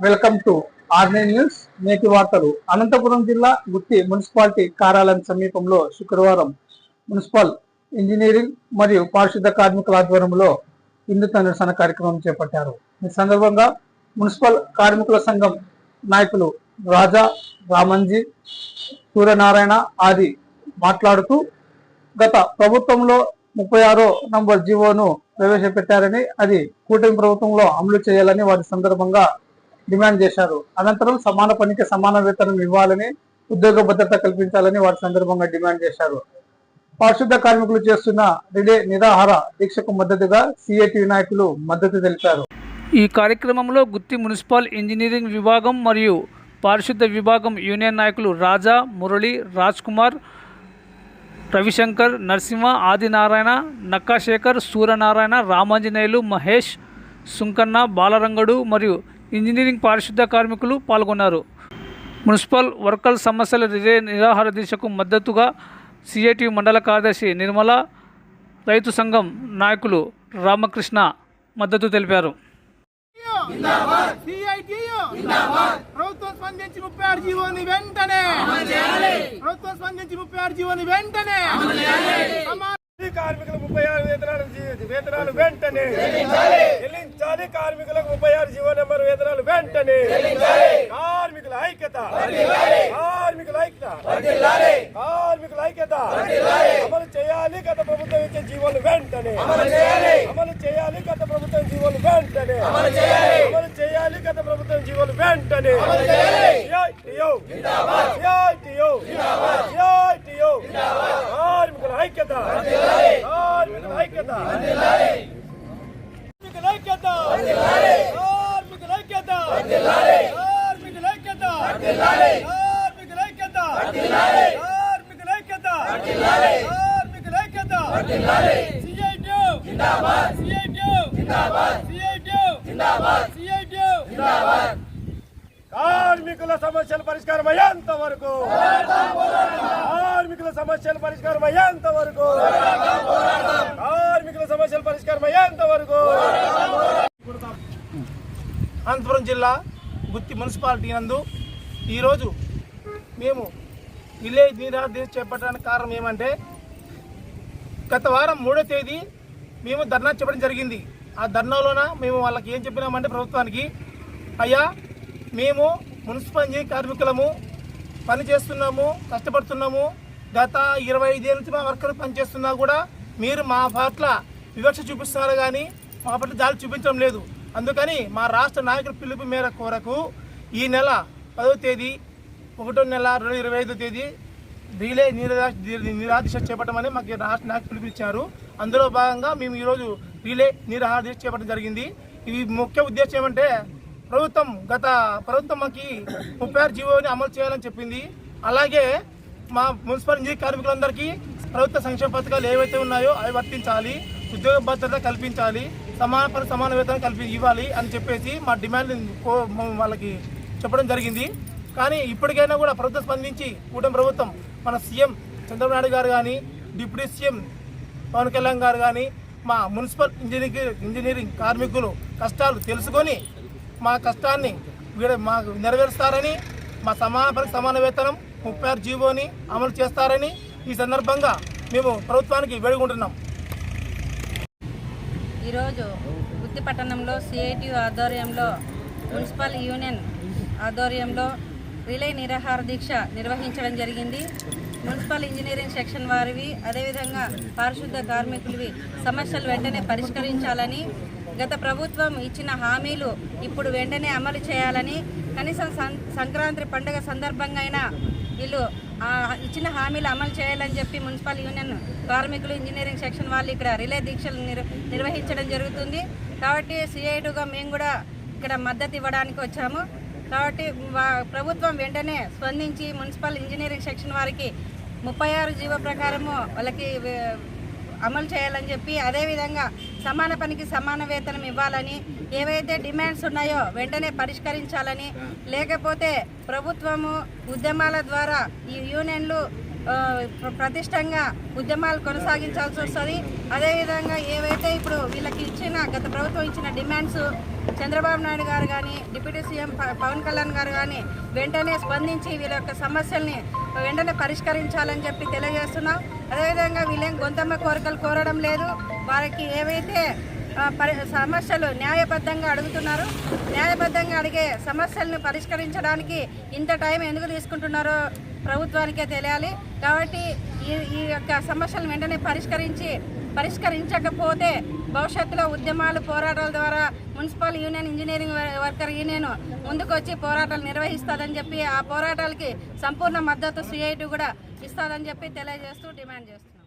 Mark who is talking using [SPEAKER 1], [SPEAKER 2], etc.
[SPEAKER 1] Welcome to ఆర్నే news నేటి వార్తలు. అనంతపురం జిల్లా గుత్తి మున్సిపాలిటీ కార్యాలయం సమీపంలో శుక్రవారం మున్సిపల్ ఇంజనీరింగ్ మరియు పారిశుద్ధ కార్మికుల ఆధ్వర్యంలో హిందుత్వ నిరసన కార్యక్రమం చేపట్టారు. ఈ సందర్భంగా మున్సిపల్ కార్మికుల సంఘం నాయకులు రాజా రామంజీ సూర్యనారాయణ ఆది మాట్లాడుతూ గత ప్రభుత్వంలో ముప్పై ఆరో నంబర్ జీవోను ప్రవేశపెట్టారని అది కూటమి ప్రభుత్వంలో అమలు చేయాలని వారి సందర్భంగా డిమాండ్ చేశారు. అనంతరం సమాన పనికి సమాన వేతనం ఇవ్వాలని ఉద్యోగ భద్రత కల్పించాలని వారి సందర్భంగా డిమాండ్ చేశారు. పారిశుద్ధ కార్మికులు చేస్తున్న రిలే నిరాహార దీక్షకు మద్దతుగా సిఐటి నాయకులు మద్దతు తెలిపారు.
[SPEAKER 2] ఈ కార్యక్రమంలో గుత్తి మున్సిపల్ ఇంజనీరింగ్ విభాగం మరియు పారిశుద్ధ విభాగం యూనియన్ నాయకులు రాజా మురళి రాజ్ కుమార్ రవిశంకర్ నరసింహ ఆదినారాయణ నక్కాశేఖర్ సూర్యనారాయణ రామాంజనేయులు మహేష్ సుంకన్న బాలరంగడు మరియు ఇంజనీరింగ్ పారిశుద్ధ కార్మికులు పాల్గొన్నారు. మున్సిపల్ వర్కర్ సమస్యల నిరాహార దీక్షకు మద్దతుగా సిఐటి మండల కార్యదర్శి నిర్మల రైతు సంఘం నాయకులు రామకృష్ణ మద్దతు తెలిపారు.
[SPEAKER 3] సిఐటియు ప్రభుత్వం స్పందించి ముప్పై ఆరు జీవోని వెంటనే. ప్రభుత్వం స్పందించి ముప్పై ఆరు జీవోని వెంటనే. సమా- కార్మికులకు ముప్పై ఆరు వేతనాలు వెంటనే. చెల్లించాలి కార్మికులకు ముప్పై ఆరు జీవో నెంబర్ వేతనాలు వెంటనే. కార్మికుల ఐక్యత. కార్మికుల ఐక్యత. కార్మికుల ఐక్యత. అమలు చేయాలి గత ప్రభుత్వం ఇచ్చే జీవోలు వెంటనే. అమలు చేయాలి గత ప్రభుత్వం జీవోలు వెంటనే. అమలు చేయాలి గత ప్రభుత్వం జీవోలు వెంటనే. కార్మికుల ఐక్యత! కార్మికుల ఐక్యత! కార్మికుల ఐక్యత! కార్మికుల ఐక్యత! కార్మికుల ఐక్యత! కార్మికుల ఐక్యత! కార్మికుల ఐక్యత! కార్మికుల ఐక్యత! సిఐటియు జిందాబాద్ సిఐటియు జిందాబాద్ సిఐటియు జిందాబాద్ సిఐటియు జిందాబాద్ కార్మికుల సమస్యల పరిష్కారం అయ్యేంత వరకు. కార్మికుల సమస్యల పరిష్కారం అయ్యేంత వరకు. కార్మికుల సమస్యల పరిష్కారం అయ్యేంత వరకు. అనంతపురం జిల్లా గుత్తి మున్సిపాలిటీ నందు ఈరోజు మేము విలేజ్ నిరాహార చేపట్టడానికి కారణం ఏమంటే గత వారం మూడో తేదీ మేము ధర్నా చెప్పడం జరిగింది. ఆ ధర్నాలోన మేము వాళ్ళకి ఏం చెప్పినామంటే ప్రభుత్వానికి అయ్యా మేము మున్సిపల్ కార్మికులము పని చేస్తున్నాము కష్టపడుతున్నాము. గత ఇరవై ఐదేళ్ళ నుంచి మా వర్కర్లు పనిచేస్తున్నా కూడా మీరు మా పట్ల వివక్ష చూపిస్తున్నారు కానీ మా పట్ల జాలి చూపించడం లేదు. అందుకని మా రాష్ట్ర నాయకుల పిలుపు మేర కోరకు ఈ నెల పదవ తేదీ ఒకటో నెల రెండు ఇరవై ఐదో తేదీ రిలే నిరాశ నిరాదీక్ష చేపట్టమని మాకు రాష్ట్ర నాయకులు పిలిపించారు అందులో భాగంగా మేము ఈరోజు రిలే నిరాహార దీక్ష చేపట్టడం జరిగింది. ఇవి ముఖ్య ఉద్దేశం ఏమంటే ప్రభుత్వం గత ప్రభుత్వం మాకి ముప్పై ఆరు జీవోని అమలు చేయాలని చెప్పింది. అలాగే మా మున్సిపల్ ఇంజనీర్ కార్మికులందరికీ ప్రభుత్వ సంక్షేమ పథకాలు ఏవైతే ఉన్నాయో అవి వర్తించాలి. ఉద్యోగ భద్రత కల్పించాలి. సమాన పని సమాన వేతనం కల్పి ఇవ్వాలి అని చెప్పేసి మా డిమాండ్ వాళ్ళకి చెప్పడం జరిగింది. కానీ ఇప్పటికైనా కూడా ప్రభుత్వం స్పందించి కూటమి ప్రభుత్వం మన సీఎం చంద్రబాబు నాయుడు గారు కానీ డిప్యూటీ సీఎం పవన్ కళ్యాణ్ గారు కానీ మా మున్సిపల్ ఇంజనీరింగ్ ఇంజనీరింగ్ కార్మికులు కష్టాలు తెలుసుకొని మా కష్టాన్ని వీడ మాకు నెరవేరుస్తారని మా సమాన సమాన వేతనం ముప్పై ఆరు జీవోని అమలు చేస్తారని ఈ సందర్భంగా మేము ప్రభుత్వానికి వేడుకుంటున్నాం.
[SPEAKER 4] ఈరోజు గుత్తి పట్టణంలో సిఐటి ఆధ్వర్యంలో మున్సిపల్ యూనియన్ ఆధ్వర్యంలో రిలే నిరాహార దీక్ష నిర్వహించడం జరిగింది. మున్సిపల్ ఇంజనీరింగ్ సెక్షన్ వారివి అదేవిధంగా పారిశుద్ధ కార్మికులవి సమస్యలు వెంటనే పరిష్కరించాలని గత ప్రభుత్వం ఇచ్చిన హామీలు ఇప్పుడు వెంటనే అమలు చేయాలని కనీసం సం- సంక్రాంతి పండుగ సందర్భంగా అయినా వీళ్ళు ఇచ్చిన హామీలు అమలు చేయాలని చెప్పి మున్సిపల్ యూనియన్ కార్మికులు ఇంజనీరింగ్ సెక్షన్ వాళ్ళు ఇక్కడ రిలే దీక్షలు నిర్వహించడం జరుగుతుంది. కాబట్టి సిఐటుగా మేము కూడా ఇక్కడ మద్దతు ఇవ్వడానికి వచ్చాము. కాబట్టి వా- ప్రభుత్వం వెంటనే స్పందించి మున్సిపల్ ఇంజనీరింగ్ సెక్షన్ వారికి ముప్పై ఆరు జీవో ప్రకారము వాళ్ళకి అమలు చేయాలని చెప్పి అదేవిధంగా సమాన పనికి సమాన వేతనం ఇవ్వాలని ఏవైతే డిమాండ్స్ ఉన్నాయో వెంటనే పరిష్కరించాలని లేకపోతే ప్రభుత్వము ఉద్యమాల ద్వారా ఈ యూనియన్లు ప్రతిష్టంగా ఉద్యమాలు కొనసాగించాల్సి వస్తుంది. అదేవిధంగా ఏవైతే ఇప్పుడు వీళ్ళకి గత ప్రభుత్వం ఇచ్చిన డిమాండ్స్ చంద్రబాబు నాయుడు గారు కానీ డిప్యూటీ సీఎం పవన్ కళ్యాణ్ గారు కానీ వెంటనే స్పందించి వీళ్ళ యొక్క సమస్యల్ని వెంటనే పరిష్కరించాలని చెప్పి తెలియజేస్తున్నాం. అదేవిధంగా వీళ్ళేం గొంతమ్మ కోరికలు కోరడం లేదు. వారికి ఏవైతే పరి సమస్యలు న్యాయబద్ధంగా అడుగుతున్నారు న్యాయబద్ధంగా అడిగే సమస్యలను పరిష్కరించడానికి ఇంత టైం ఎందుకు తీసుకుంటున్నారో ప్రభుత్వానికే తెలియాలి. కాబట్టి ఈ ఈ యొక్క సమస్యలను వెంటనే పరిష్కరించి పరిష్కరించకపోతే భవిష్యత్తులో ఉద్యమాలు పోరాటాల ద్వారా municipal union engineering worker union ముందుకొచ్చి పోరాటాలు నిర్వహిస్తుందని చెప్పి ఆ పోరాటాలకి సంపూర్ణ మద్దతు సిఐటి కూడా ఇస్తుందని చెప్పి తెలియజేస్తూ డిమాండ్ చేస్తుంది